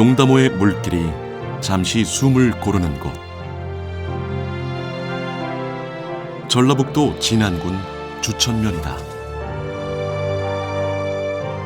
용담호의 물길이 잠시 숨을 고르는 곳. 전라북도 진안군 주천면이다.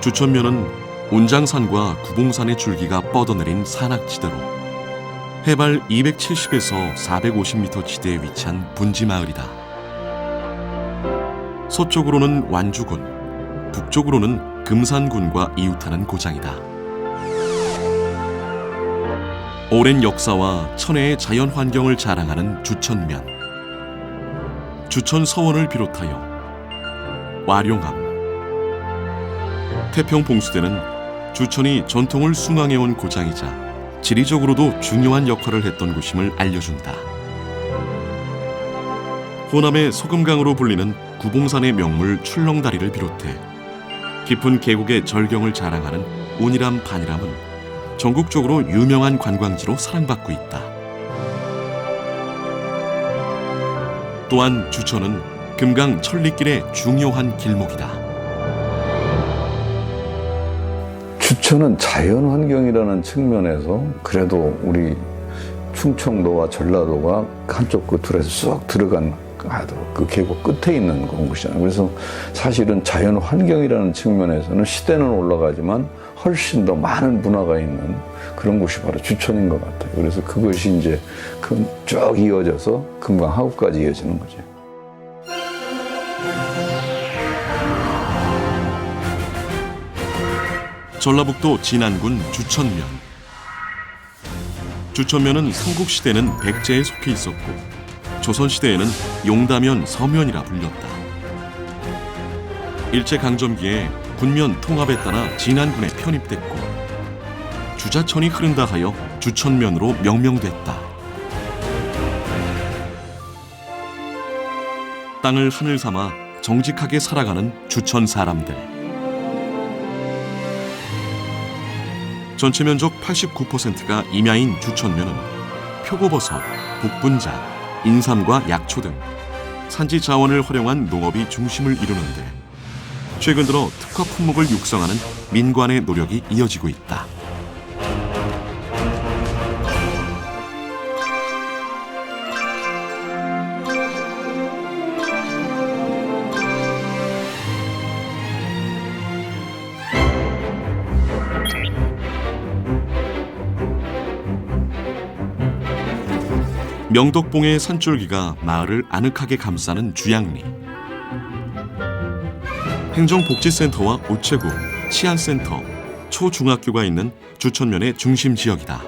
주천면은 운장산과 구봉산의 줄기가 뻗어내린 산악지대로 해발 270에서 450m 지대에 위치한 분지 마을이다. 서쪽으로는 완주군, 북쪽으로는 금산군과 이웃하는 고장이다. 오랜 역사와 천혜의 자연 환경을 자랑하는 주천면. 주천 서원을 비롯하여 와룡암, 태평 봉수대는 주천이 전통을 숭앙해온 고장이자 지리적으로도 중요한 역할을 했던 곳임을 알려준다. 호남의 소금강으로 불리는 구봉산의 명물 출렁다리를 비롯해 깊은 계곡의 절경을 자랑하는 운이람 반이람은 전국적으로 유명한 관광지로 사랑받고 있다. 또한 주천은 금강 천리길의 중요한 길목이다. 주천은 자연 환경이라는 측면에서 그래도 우리 충청도와 전라도가 한쪽 끝으로 쑥 들어간 아주 그 계곡 끝에 있는 곳이잖아요. 그래서 사실은 자연 환경이라는 측면에서는 시대는 올라가지만 훨씬 더 많은 문화가 있는 그런 곳이 바로 주천인 것 같아요. 그래서 그것이 이제 그쭉 이어져서 금강 하구까지 이어지는 거죠. 전라북도 진안군 주천면. 주천면은 삼국시대는 백제에 속해 있었고 조선시대에는 용다면 서면이라 불렸다. 일제강점기에 군면 통합에 따라 진안군에 편입됐고 주자천이 흐른다 하여 주천면으로 명명됐다. 땅을 하늘 삼아 정직하게 살아가는 주천 사람들. 전체 면적 89%가 임야인 주천면은 표고버섯, 북분자, 인삼과 약초 등 산지 자원을 활용한 농업이 중심을 이루는데 최근 들어 특화 품목을 육성하는 민관의 노력이 이어지고 있다. 명덕봉의 산줄기가 마을을 아늑하게 감싸는 주양리. 행정복지센터와 우체국, 치안센터, 초중학교가 있는 주천면의 중심 지역이다.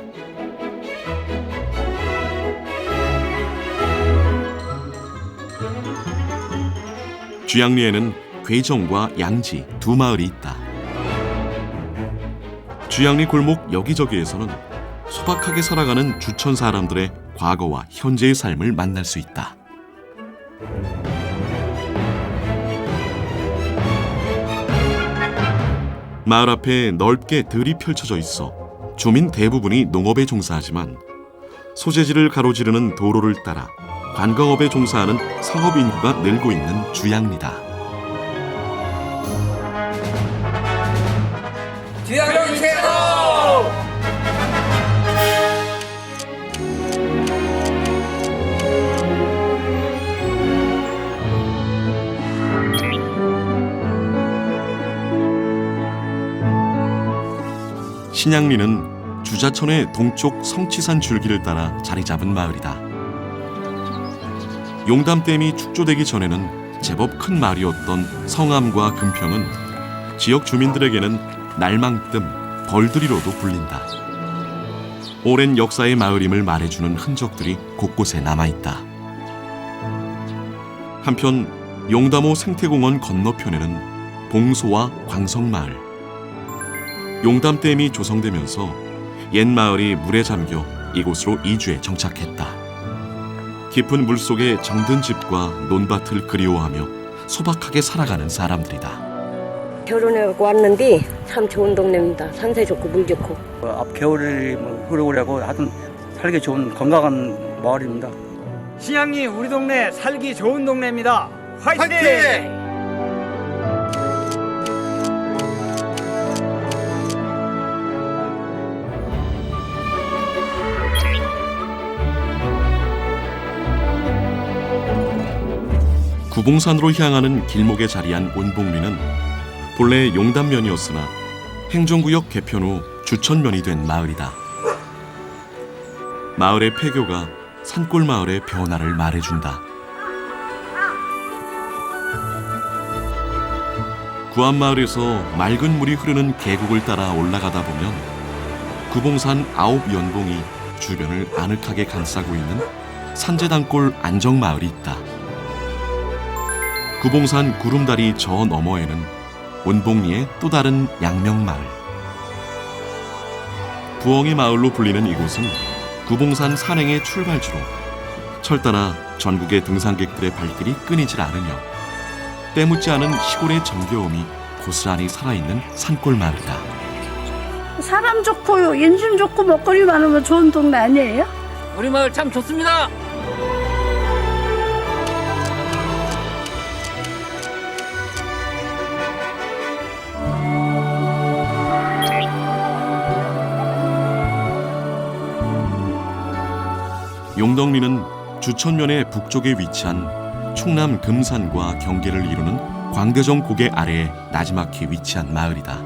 주양리에는 괴정과 양지 두 마을이 있다. 주양리 골목 여기저기에서는 소박하게 살아가는 주천 사람들의 과거와 현재의 삶을 만날 수 있다. 마을 앞에 넓게 들이 펼쳐져 있어 주민 대부분이 농업에 종사하지만 소재지를 가로지르는 도로를 따라 관광업에 종사하는 상업 인구가 늘고 있는 주양리다. 신양리는 주자천의 동쪽 성치산 줄기를 따라 자리 잡은 마을이다. 용담댐이 축조되기 전에는 제법 큰 마을이었던 성암과 금평은 지역 주민들에게는 날망뜸, 벌들이로도 불린다. 오랜 역사의 마을임을 말해주는 흔적들이 곳곳에 남아있다. 한편 용담호 생태공원 건너편에는 봉소와 광성마을, 용담댐이 조성되면서 옛 마을이 물에 잠겨 이곳으로 이주해 정착했다. 깊은 물 속에 정든 집과 논밭을 그리워하며 소박하게 살아가는 사람들이다. 결혼해갖고 왔는데 참 좋은 동네입니다. 산세 좋고 물 좋고. 어, 앞 겨울이 뭐 흐르고라고 하여튼 살기 좋은 건강한 마을입니다. 신양리 우리 동네 살기 좋은 동네입니다. 화이팅! 구봉산으로 향하는 길목에 자리한 원봉리는 본래 용담면이었으나 행정구역 개편 후 주천면이 된 마을이다. 마을의 폐교가 산골 마을의 변화를 말해준다. 구암마을에서 맑은 물이 흐르는 계곡을 따라 올라가다 보면 구봉산 아홉 연봉이 주변을 아늑하게 감싸고 있는 산재단골 안정마을이 있다. 구봉산 구름다리 저 너머에는 원봉리의 또 다른 양명마을. 부엉이 마을로 불리는 이곳은 구봉산 산행의 출발지로 철따라 전국의 등산객들의 발길이 끊이질 않으며 때묻지 않은 시골의 정겨움이 고스란히 살아있는 산골 마을이다. 사람 좋고 인심 좋고 먹거리 많으면 좋은 동네 아니에요? 우리 마을 참 좋습니다. 용덕리는 주천면의 북쪽에 위치한 충남 금산과 경계를 이루는 광대정 고개 아래에 나지막히 위치한 마을이다.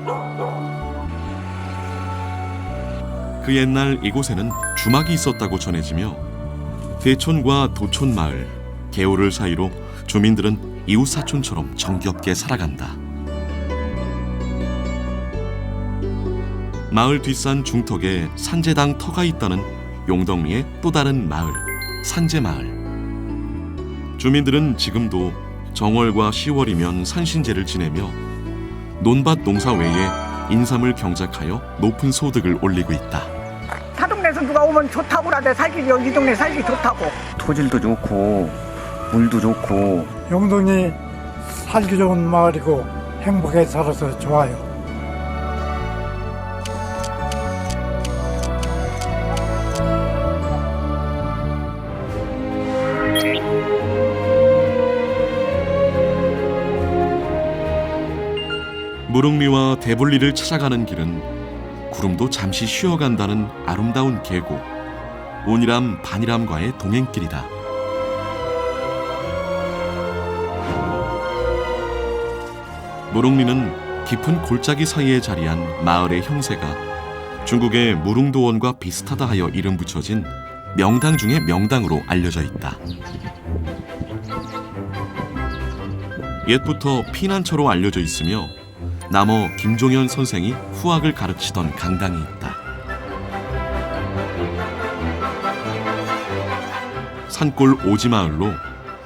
그 옛날 이곳에는 주막이 있었다고 전해지며 대촌과 도촌 마을, 개오를 사이로 주민들은 이웃 사촌처럼 정겹게 살아간다. 마을 뒷산 중턱에 산재당 터가 있다는 용덕리의 또 다른 마을, 산재마을. 주민들은 지금도 정월과 10월이면 산신제를 지내며 논밭 농사 외에 인삼을 경작하여 높은 소득을 올리고 있다. 타 동네에서 누가 오면 좋다고 그러대 살기 여기 동네 살기 좋다고 토질도 좋고 물도 좋고 용동이 살기 좋은 마을이고 행복하게 살아서 좋아요. 무릉리와 대불리를 찾아가는 길은 구름도 잠시 쉬어간다는 아름다운 계곡 온이람 반이람과의 동행길이다. 무릉리는 깊은 골짜기 사이에 자리한 마을의 형세가 중국의 무릉도원과 비슷하다 하여 이름 붙여진 명당 중의 명당으로 알려져 있다. 옛부터 피난처로 알려져 있으며 남어 김종현 선생이 후학을 가르치던 강당이 있다. 산골 오지마을로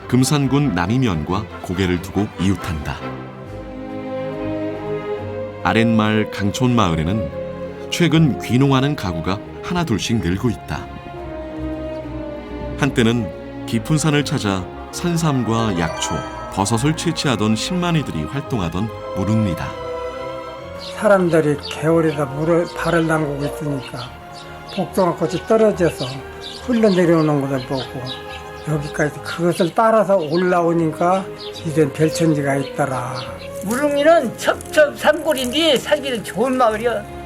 금산군 남이면과 고개를 두고 이웃한다. 아랫마을 강촌마을에는 최근 귀농하는 가구가 하나둘씩 늘고 있다. 한때는 깊은 산을 찾아 산삼과 약초, 버섯을 채취하던 신만이들이 활동하던 무릉리다. 사람들이 개울에다 물을 발을 담그고 있으니까 복숭아 꽃이 떨어져서 흘러내려오는 것을 보고 여기까지 그것을 따라서 올라오니까 이젠 별천지가 있더라. 무릉리는 첩첩 산골인데 살기 좋은 마을이야.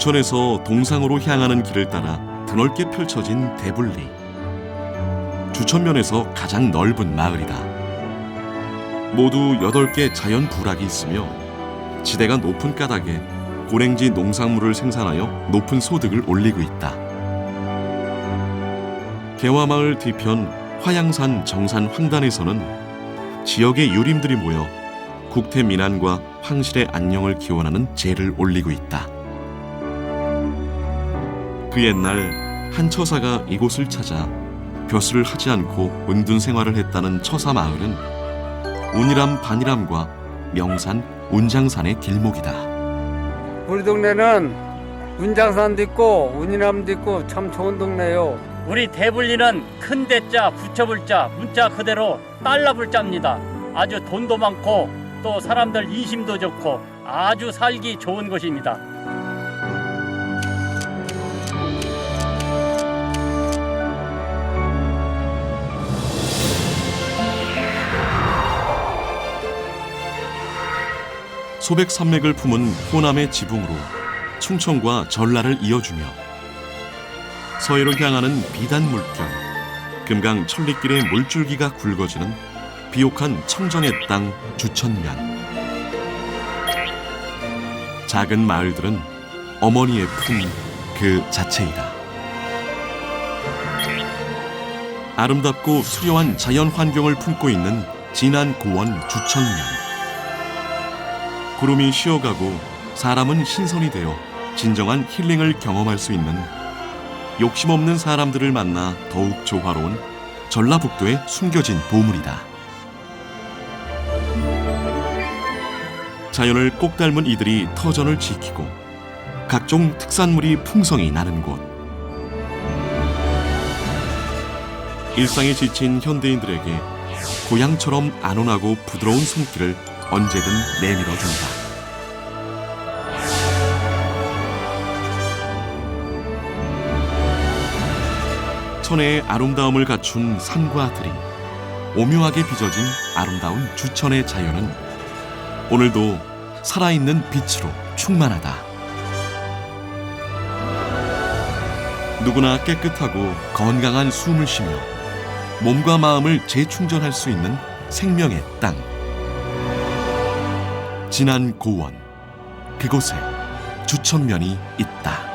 주천에서 동상으로 향하는 길을 따라 드넓게 펼쳐진 대불리. 주천면에서 가장 넓은 마을이다. 모두 8개 자연 부락이 있으며 지대가 높은 까닭에 고랭지 농산물을 생산하여 높은 소득을 올리고 있다. 개화마을 뒤편 화양산 정산 황단에서는 지역의 유림들이 모여 국태 민안과 황실의 안녕을 기원하는 제를 올리고 있다. 그 옛날 한 처사가 이곳을 찾아 벼슬을 하지 않고 은둔 생활을 했다는 처사 마을은 운이람 반이람과 명산 운장산의 길목이다. 우리 동네는 운장산도 있고 운이남도 있고 참 좋은 동네요. 우리 대불리는 큰 대자, 붙여불자, 문자 그대로 달라불 자입니다. 아주 돈도 많고 또 사람들 인심도 좋고 아주 살기 좋은 곳입니다. 소백 산맥을 품은 호남의 지붕으로 충청과 전라를 이어주며 서해로 향하는 비단 물결, 금강 천리길의 물줄기가 굵어지는 비옥한 청정의 땅 주천면. 작은 마을들은 어머니의 품 그 자체이다. 아름답고 수려한 자연 환경을 품고 있는 진안 고원 주천면. 구름이 쉬어가고 사람은 신선이 되어 진정한 힐링을 경험할 수 있는 욕심 없는 사람들을 만나 더욱 조화로운 전라북도의 숨겨진 보물이다. 자연을 꼭 닮은 이들이 터전을 지키고 각종 특산물이 풍성히 나는 곳. 일상에 지친 현대인들에게 고향처럼 안온하고 부드러운 손길을 언제든 내밀어 준다. 천혜의 아름다움을 갖춘 산과 들이 오묘하게 빚어진 아름다운 주천의 자연은 오늘도 살아있는 빛으로 충만하다. 누구나 깨끗하고 건강한 숨을 쉬며 몸과 마음을 재충전할 수 있는 생명의 땅. 진안 고원. 그곳에 주천면이 있다.